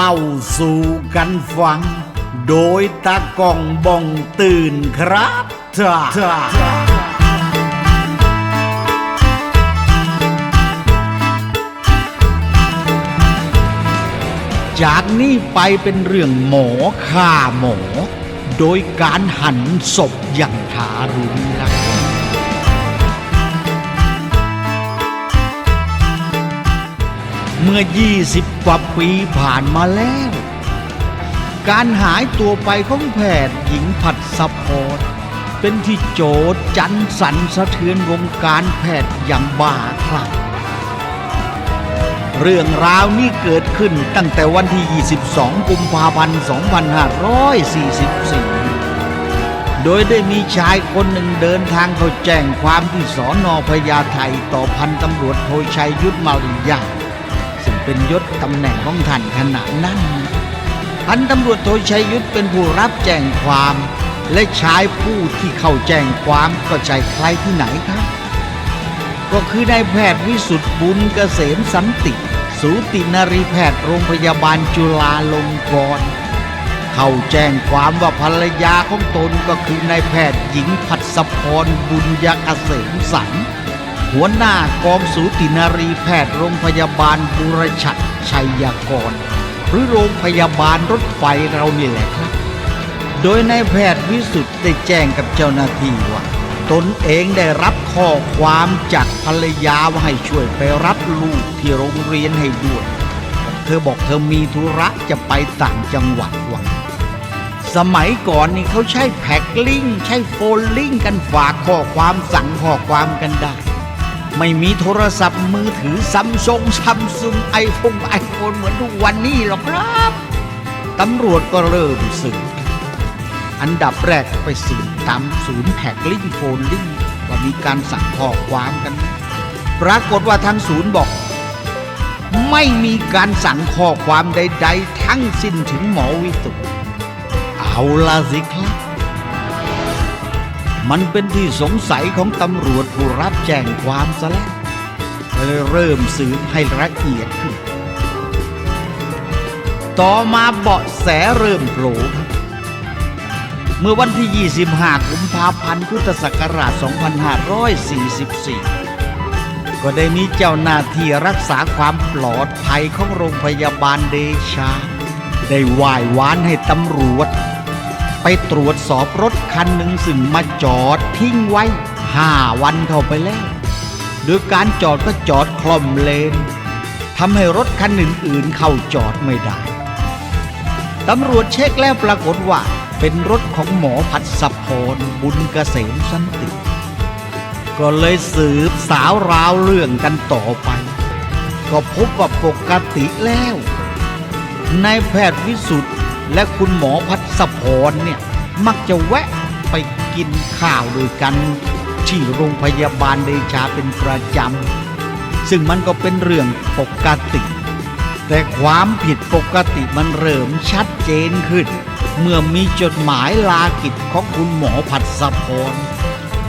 เล่าสู่กันฟัง โดยตากล้องบ้องตื่นครับท่าจากนี้ไปเป็นเรื่องหมอฆ่าหมอ โดยการหั่นศพอย่างทารุณ มื่อ 20 กว่าปีผ่านมาแล้ว การหายตัวไปของแพทย์หญิงผัดสะพรเป็นที่โจดจันสันสะเทือนวงการแพทย์อย่างบ้าคลั่งเรื่องราวนี้เกิดขึ้นตั้งแต่วันที่ 22 กุมภาพันธ์ 2544 โดยได้มีชายคนหนึ่งเดินทางเข้าแจ้งความที่สอนอพญาไทต่อพันตำรวจโทชัยยุทธมาริยา เป็นยศตำแหน่งของท่านขณะนั้นพันตำรวจโทชัยยุทธเป็นผู้รับแจ้งความ และชายผู้ที่เข้าแจ้งความก็ใช่ใครที่ไหนครับ ก็คือนายแพทย์วิสุทธิ์บุญเกษมสันติสูตินรีแพทย์โรงพยาบาลจุฬาลงกรณ์เข้าแจ้งความว่าภรรยาของตนก็คือนายแพทย์หญิงพัศพรบุญยเกษมสัน หัวหน้ากองสูตินารีแพทย์โรงพยาบาลบุรชัดชัยยกร หรือโรงพยาบาลรถไฟเรานี่แหละครับ โดยนายแพทย์วิสุทธิ์ได้แจ้งกับเจ้าหน้าที่ว่า ตนเองได้รับข้อความจากภรรยาว่าให้ช่วยไปรับลูกที่โรงเรียนให้ด้วย เธอบอกเธอมีธุระจะไปต่างจังหวัดว่ะสมัยก่อนนี่เขาใช้แพ็กลิงใช้โฟนลิงกันฝากข้อความสั่งข้อความกันได้ ไม่มีโทรศัพท์มือถือซัมซุงซัมซุงไอโฟนไอโฟนเหมือนทุกวันนี้หรอกครับ ตำรวจก็เริ่มสืบอันดับแรกไปสืบตามศูนย์แพกลิงโฟนลิงว่ามีการสั่งข้อความกัน ปรากฏว่าทางศูนย์บอก ไม่มีการสั่งข้อความใด ๆ ทั้งสิ้นถึงหมอวิสุทธ์เอาละสิครับ มันเป็นที่สงสัยของตำรวจผู้รับแจ้งความซะแล้วเลยเริ่มสืบให้ละเอียดขึ้น ต่อมาเบาะแสเริ่มโผล่เมื่อวันที่ 25 กุมภาพันธ์ พุทธศักราช 2544 ก็ได้มีเจ้าหน้าที่รักษาความปลอดภัยของโรงพยาบาลเดชา ได้ไหว้วานให้ตำรวจ ไปตรวจสอบรถคันหนึ่งซึ่งมาจอดทิ้งไว้5วันเข้าไปแล้วโดยการจอดก็จอดคล่อมเลนทำให้รถคันอื่นๆ เข้าจอดไม่ได้ตำรวจเช็คแล้วปรากฏว่าเป็นรถของหมอพัดสพรบุญเกษมสันติก็เลยสืบสาวราวเรื่องกันต่อไป ก็พบว่าปกติแล้วนายแพทย์วิสุทธ์ และคุณหมอพัดสพรเนี่ยมักจะแวะไปกินข้าวด้วยกัน ที่โรงพยาบาลเดชาเป็นประจำ ซึ่งมันก็เป็นเรื่องปกติ แต่ความผิดปกติมันเริ่มชัดเจนขึ้น เมื่อมีจดหมายลากิจของคุณหมอผัดสะพร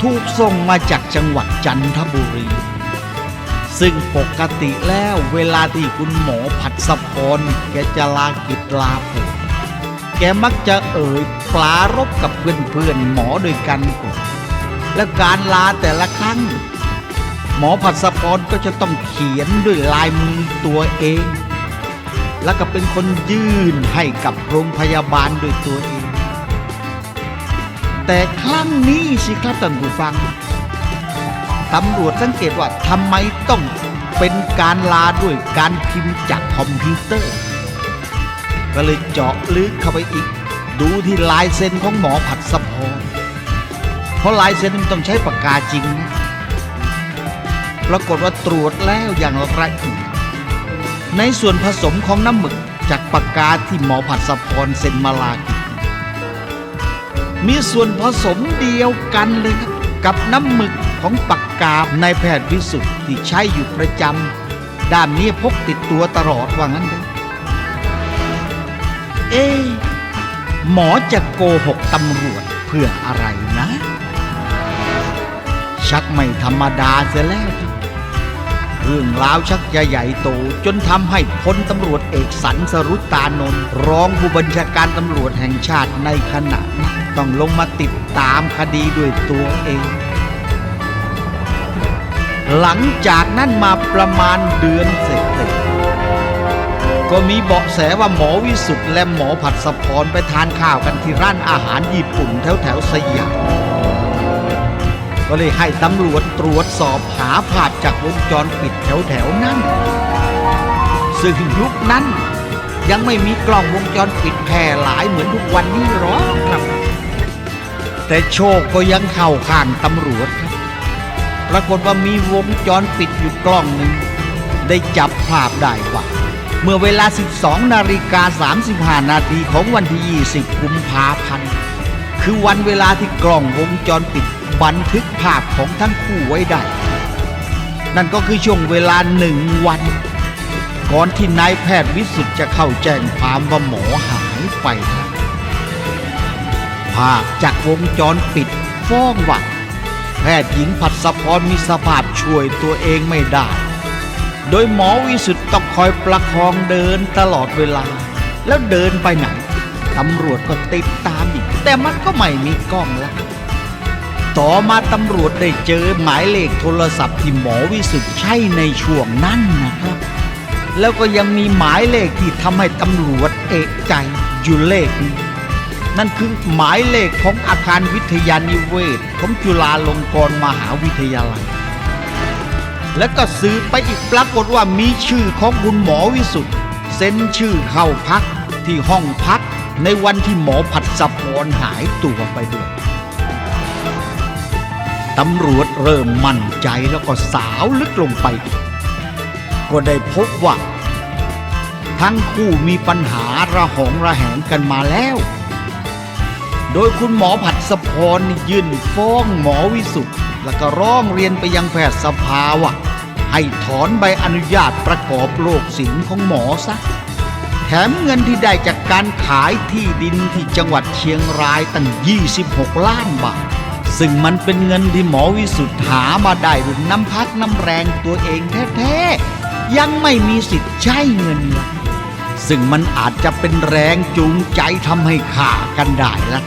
ถูกส่งมาจากจังหวัดจันทบุรีซึ่งปกติแล้วเวลาที่คุณหมอผัดสะพรแกจะลากิจลาป่วย แกมักจะเอ่ยปลารบกับเพื่อนๆหมอด้วยกันก่อนและการลาแต่ละครั้ง หมอผัดสะพรก็จะต้องเขียนด้วยลายมือตัวเอง แล้วก็เป็นคนยื่นให้กับโรงพยาบาลด้วยตัวเอง แต่ครั้งนี้สิครับท่านผู้ฟังตำรวจสังเกตว่าทำไมต้องเป็นการลาด้วยการพิมพ์จากคอมพิวเตอร์ ก็เลยเจาะลึกเข้าไปอีก ดูที่ลายเซ็นของหมอผัดสะพรเพราะลายเซ็นมันต้องใช้ปากกาจริงนะปรากฏว่าตรวจแล้วอย่างละเอียดในส่วนผสมของน้ำหมึกจากปากกาที่หมอผัดสะพรเซ็นมาลากิมีส่วนผสมเดียวกันเลยครับ กับน้ำหมึกของปากกาในแพทย์วิสุทธิ์ที่ใช้อยู่ประจำด้านนี้พกติดตัวตลอดว่างั้นเลย เอ๊หมอจะโกหกตำรวจเพื่ออะไรนะ ชักไม่ธรรมดาเสียแล้วเรื่องราวชักจะใหญ่โตจนทำให้พลตำรวจเอกสันสรุตานนท์รองผู้บัญชาการตำรวจแห่งชาติในขณะนั้นต้องลงมาติดตามคดีด้วยตัวเอง หลังจากนั้นมาประมาณเดือนเสร็จ ก็มีเบาะแสว่าหมอวิสุทธ์และหมอผัดสะพรไปทานข้าวกันที่ร้านอาหารญี่ปุ่นแถวแถวสยามก็เลยให้ตำรวจตรวจสอบหาภาพจากวงจรปิดแถวๆนั้น ซึ่งยุคนั้นยังไม่มีกล้องวงจรปิดแพร่หลายเหมือนทุกวันนี้หรอกครับ แต่โชคก็ยังเข้าข้างตำรวจครับปรากฏว่ามีวงจรปิดอยู่กล้องหนึ่งได้จับภาพได้ว่า เมื่อเวลา 12 นาฬิกา 35 นาทีของวันที่ 20 กุมภาพันธ์ คือวันเวลาที่กล้องวงจรปิดบันทึกภาพของทั้งคู่ไว้ได้ นั่นก็คือช่วงเวลาหนึ่งวัน ก่อนที่นายแพทย์วิสุทธ์จะเข้าแจ้งความว่าหมอหายไปภาพจากวงจรปิดฟ้องว่าแพทย์หญิงผัดสะพรมีสภาพช่วยตัวเองไม่ได้ โดยหมอวิสุทธ์ต้องคอยประคองเดินตลอดเวลา แล้วเดินไปไหนตำรวจก็ติดตามอีก แต่มันก็ไม่มีกล้องล้วต่อมาตำรวจได้เจอหมายเลขโทรศัพท์ที่หมอวิสุทธ์ใช้ในช่วงนั้นนะครับ แล้วก็ยังมีหมายเลขที่ทำให้ตำรวจเอกใจอยู่เลขนึ่งนั่นคือหมายเลขของอาคารวิทยานิเวศของจุฬาลงกรณ์มหาวิทยาลัย แล้วก็สืบไปอีกปรากฏว่ามีชื่อของคุณหมอวิสุทธ์เซ็นชื่อเข้าพักที่ห้องพักในวันที่หมอผัดสะพรหายตัวไปด้วยตำรวจเริ่มมั่นใจแล้วก็สาวลึกลงไปอีก ก็ได้พบว่า ทั้งคู่มีปัญหาระหองระแหงกันมาแล้ว โดยคุณหมอผัดสะพรนี่ยื่นฟ้องหมอวิสุทธ์แล้วก็ร้องเรียนไปยังแพทยสภาว่า ให้ถอนใบอนุญาตประกอบโรคศิลป์ของหมอซะ แถมเงินที่ได้จากการขายที่ดินที่จังหวัดเชียงรายตั้ง 26 ล้านบาท ซึ่งมันเป็นเงินที่หมอวิสุทธ์หามาได้ด้วยน้ำพักน้ำแรงตัวเองแท้ๆ ยังไม่มีสิทธิ์ใช้เงินลยซึ่งมันอาจจะเป็นแรงจูงใจทำให้ขากันได้ละ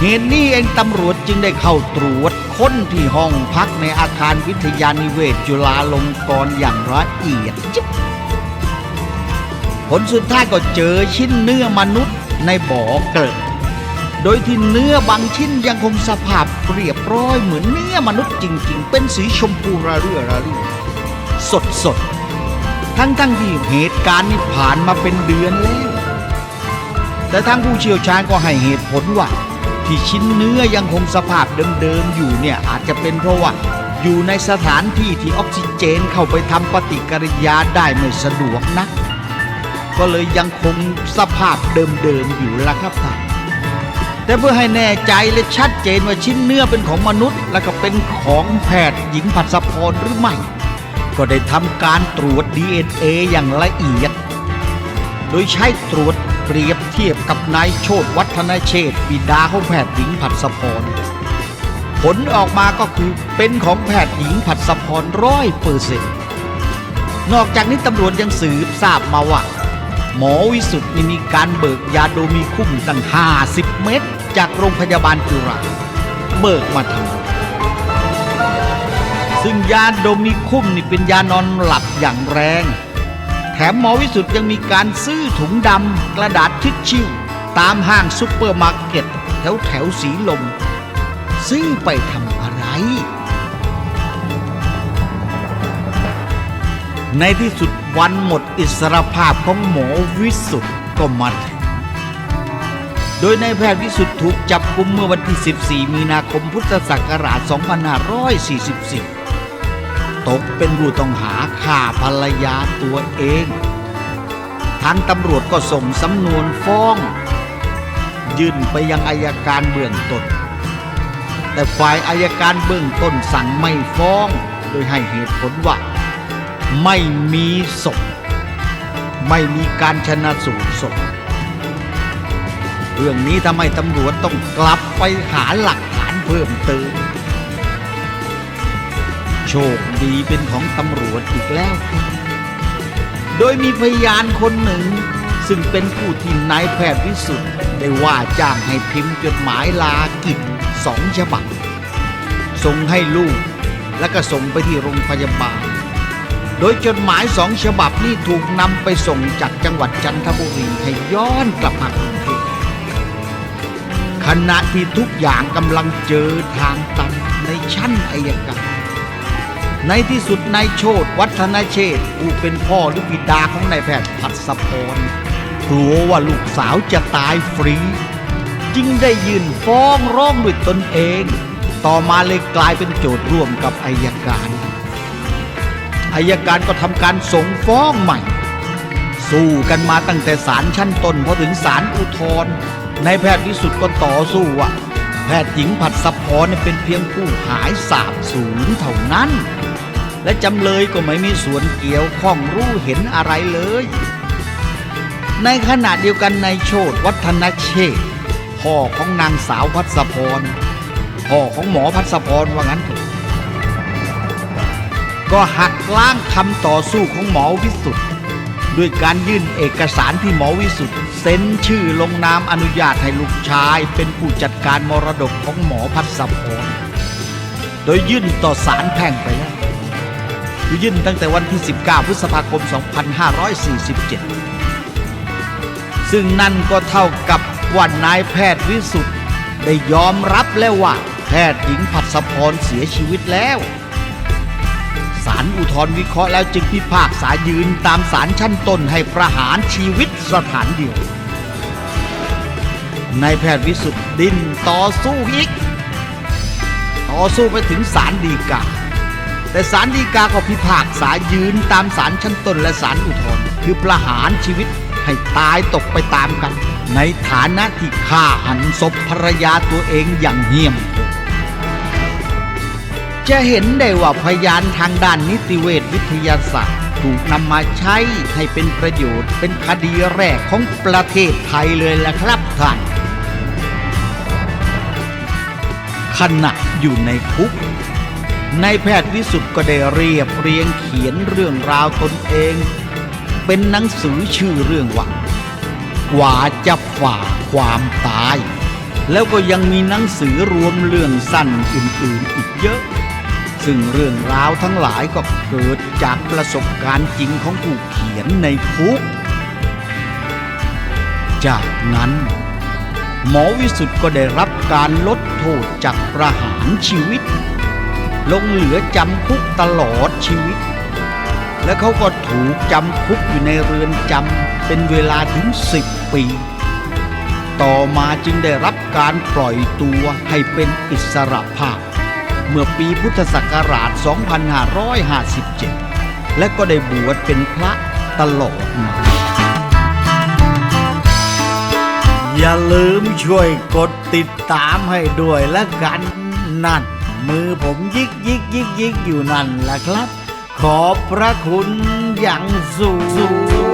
เหตุนี้เองตำรวจจึงได้เข้าตรวจค้นที่ห้องพักในอาคารวิทยานิเวศจุฬาลงกรณ์อย่างละเอียดยิบผลสุดท้ายก็เจอชิ้นเนื้อมนุษย์ในบ่อเกลอะโดยที่เนื้อบางชิ้นยังคงสภาพเรียบร้อยเหมือนเนื้อมนุษย์จริง ๆ เป็นสีชมพูระเรื่อระเรื่อสดสดๆทั้งทั้งๆที่เหตุการณ์นี้ผ่านมาเป็นเดือนแล้ว แต่ทางผู้เชี่ยวชาญก็ให้เหตุผลว่า ที่ชิ้นเนื้อยังคงสภาพเดิมๆอยู่เนี่ยอาจจะเป็นเพราะว่าอยู่ในสถานที่ที่ออกซิเจนเข้าไปทำปฏิกิริยาได้ไม่สะดวกนัก ก็เลยยังคงสภาพเดิมๆอยู่ละครับท่านแต่เพื่อให้แน่ใจและชัดเจนว่าชิ้นเนื้อเป็นของมนุษย์ และก็เป็นของแพทย์หญิงผัดสะพรหรือไม่ ก็ได้ทำการตรวจ DNA อย่างละเอียด โดยใช้ตรวจ เปรียบเทียบกับนายโชตวัฒนเชษบิดาของแพทย์หญิงผัดสะพรผลออกมาก็คือเป็นของแพทย์หญิงผัดสะพรร้อยเปอร์เซ็นต์นอกจากนี้ตำรวจยังสืบทราบมาว่า หมอวิสุทธิ์มีการเบิกยาโดมีคุ้มตั้ง 50 เม็ดจากโรงพยาบาลจุฬาเบิกมาทำซึ่งยาโดมีคุ้มนี่เป็นยานอนหลับอย่างแรง แถมหมอวิสุทธ์ยังมีการซื้อถุงดำกระดาษทิชชิ่ตามห้างซุปเปอร์มาร์เก็ต แถวแถวสีลม ซื้อไปทำอะไร ในที่สุดวันหมดอิสรภาพของหมอวิสุทธ์ก็มาถึงโดยนายแพทย์วิสุทธ์ถูกจับกุมเมื่อวันที่ 14 มีนาคมพุทธศักราช 2544 ตกเป็นผู้ต้องหาฆ่าภรรยาตัวเองทางตำรวจก็ส่งสำนวนฟ้อง ยื่นไปยังอายการเบื้องต้น แต่ฝ่ายอายการเบื้องต้นสั่งไม่ฟ้อง โดยให้เหตุผลว่า ไม่มีศพ ไม่มีการชนะสูตรศพเรื่องนี้ทำให้ตำรวจต้องกลับไปหาหลักฐานเพิ่มเติม โชคดีเป็นของตำรวจอีกแล้ว โดยมีพยานคนหนึ่ง ซึ่งเป็นผู้ที่นายแพทย์วิสุทธ์ได้ว่าจ้างให้พิมพ์จดหมายลากิจสองฉบับ ส่งให้ลูกและก็ส่งไปที่โรงพยาบาล โดยจดหมายสองฉบับนี้ถูกนำไปส่งจากจังหวัดจันทบุรีให้ย้อนกลับมากรุงเทพขณะที่ทุกอย่างกำลังเจอทางตันในชั้นอายการ ในที่สุดนายโชตวัฒนเชษผู้เป็นพ่อหรือบิดาของนายแพทย์พัศพรกลัวว่าลูกสาวจะตายฟรี จึงได้ยื่นฟ้องร้องด้วยตนเอง ต่อมาเลยกลายเป็นโจทย์ร่วมกับอายการอายการก็ทำการส่งฟ้องใหม่ สู้กันมาตั้งแต่ศาลชั้นต้นพอถึงศาลอุทธรณ์นายแพทย์วิสุทธ์ก็ต่อสู้ว่าแพทย์หญิงผัดสะพรเนี่ยเป็นเพียงผู้หายสาบสูญเท่านั้น และจำเลยก็ไม่มีส่วนเกี่ยวข้องรู้เห็นอะไรเลย ในขณะเดียวกันนายโชตวัฒนเชษ์พ่อของนางสาวพัศพรพ่อของหมอพัศพรว่างั้นเถอะก็หักล้างคำต่อสู้ของหมอวิสุทธ์ด้วยการยื่นเอกสารที่หมอวิสุทธ์เซ็นชื่อลงนามอนุญาตให้ลูกชาย เป็นผู้จัดการมรดกของหมอพัศพรโดยยื่นต่อศาลแพ่งไปแล้ว ยื่นตั้งแต่วันที่ 19 พฤษภาคม 2547 ซึ่งนั่นก็เท่ากับว่านายแพทย์วิสุทธ์ได้ยอมรับแล้วว่า แพทย์หญิงผัดสะพรเสียชีวิตแล้วศาลอุทธรณ์วิเคราะห์แล้วจึงพิพากษายืนตามศาลชั้นต้นให้ประหารชีวิตสถานเดียวนายแพทย์วิสุทธ์ดิ้นต่อสู้อีก ต่อสู้ไปถึงศาลฎีกา แต่ศาลฎีกาก็พิพากษายืนตามศาลชั้นต้นและศาลอุทธรณ์คือประหารชีวิตให้ตายตกไปตามกัน ในฐานะที่ฆ่าหันศพภรรยาตัวเองอย่างเหี้ยม จะเห็นได้ว่าพยานทางด้านนิติเวชวิทยาศาสตร์ถูกนำมาใช้ให้เป็นประโยชน์ เป็นคดีแรกของประเทศไทยเลยล่ะครับท่านขณะอยู่ในคุก นายแพทย์วิสุทธ์ก็ได้เรียบเรียงเขียนเรื่องราวตนเอง เป็นหนังสือชื่อเรื่องว่ากว่าจะฝ่าความตาย แล้วก็ยังมีหนังสือรวมเรื่องสั้นอื่นๆอีกเยอะ ซึ่งเรื่องราวทั้งหลายก็เกิดจากประสบการณ์จริงของผู้เขียนในคุก จากนั้น หมอวิสุทธ์ก็ได้รับการลดโทษจากประหารชีวิต ลงเหลือจำคุกตลอดชีวิต และเขาก็ถูกจำคุกอยู่ในเรือนจำเป็นเวลาถึงสิบปี ต่อมาจึงได้รับการปล่อยตัวให้เป็นอิสระภาพ เมื่อปีพุทธศักราช 2557 และก็ได้บวชเป็นพระตลอดมาอย่าลืมช่วยกดติดตามให้ด้วยและกันนั่น มือผมยิกยิกยิกยิกอยู่นั่นแหละครับ ขอบพระคุณอย่างสูง